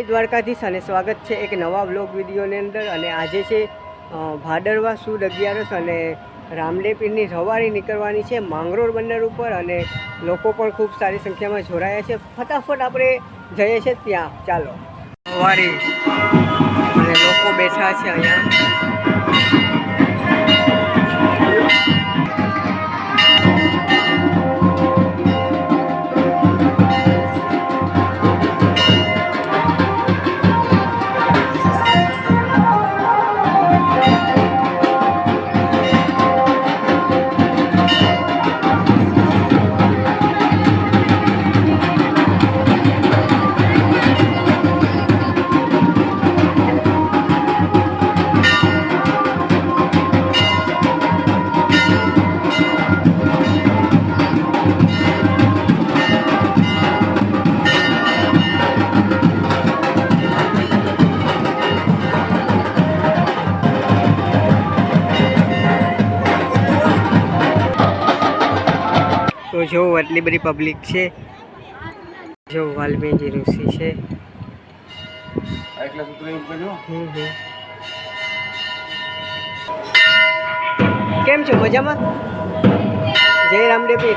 જય દ્વારકાધીશ અને સ્વાગત છે એક નવા બ્લોગ વિડીયોની અંદર. અને આજે છે ભાદરવા સુદ અગિયારસ અને રામદેપીરની રવારી નીકળવાની છે માંગરોળ બંદર ઉપર. અને લોકો પણ ખૂબ સારી સંખ્યામાં જોડાયા છે. ફટાફટ આપણે જઈએ છીએ ત્યાં. ચાલો. રવારી અને લોકો બેઠા છે અહીંયા. તો જો આટલી બધી પબ્લિક છે. જો વાલ્મીજી ઋષિ છે. એકલા સૂત્ર એવું હમ હમ. કેમ છો? મજામાં? જય રામદેવી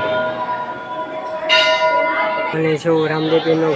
અને જો રામદેવીનો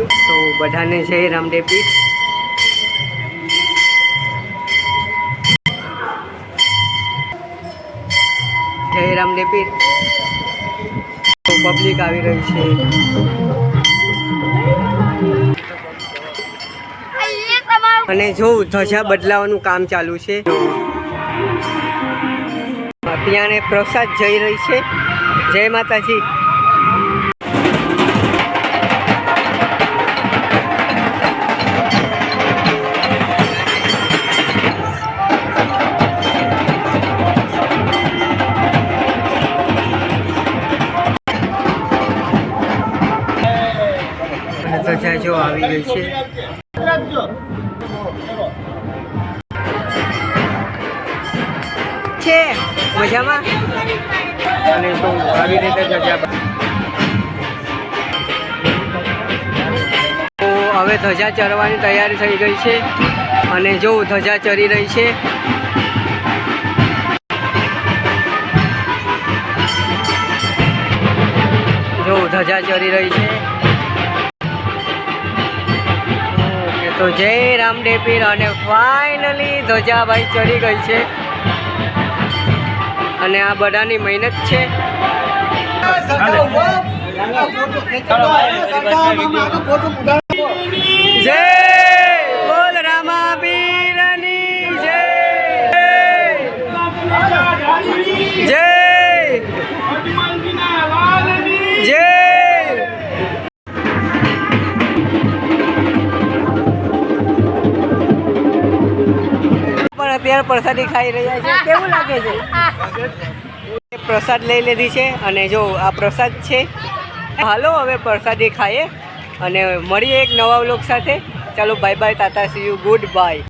તો બધાને જય રામદેવ પીઠ જય રામદેવ પીઠ તો પબ્લિક આવી રહી છે. અને જો ધજા બદલાવાનું કામ ચાલુ છે. ત્યાંને પ્રસાદ જઈ રહી છે. જય માતાજી. આવી ગઈ છે. છે. મજામાં? અને તો આવી રીતે ધજા તો હવે ધજા ચરવાની તૈયારી થઈ ગઈ છે. અને જો ધજા ચરી રહી છે. જો ધજા ચરી રહી છે. તો જય રામદેવ પીર અને ફાઇનલી ધજા ભાઈ ચડી ગઈ છે. અને આ બધાની મહેનત છે. જય અત્યારે પ્રસાદી ખાઈ રહ્યા છે. કેવું લાગે છે? પ્રસાદ લઈ લીધી છે અને જો આ પ્રસાદ છે, હાલો હવે પ્રસાદી ખાઈએ અને મળીએ એક નવા વ્લોગ સાથે. ચાલો bye bye tata see you good bye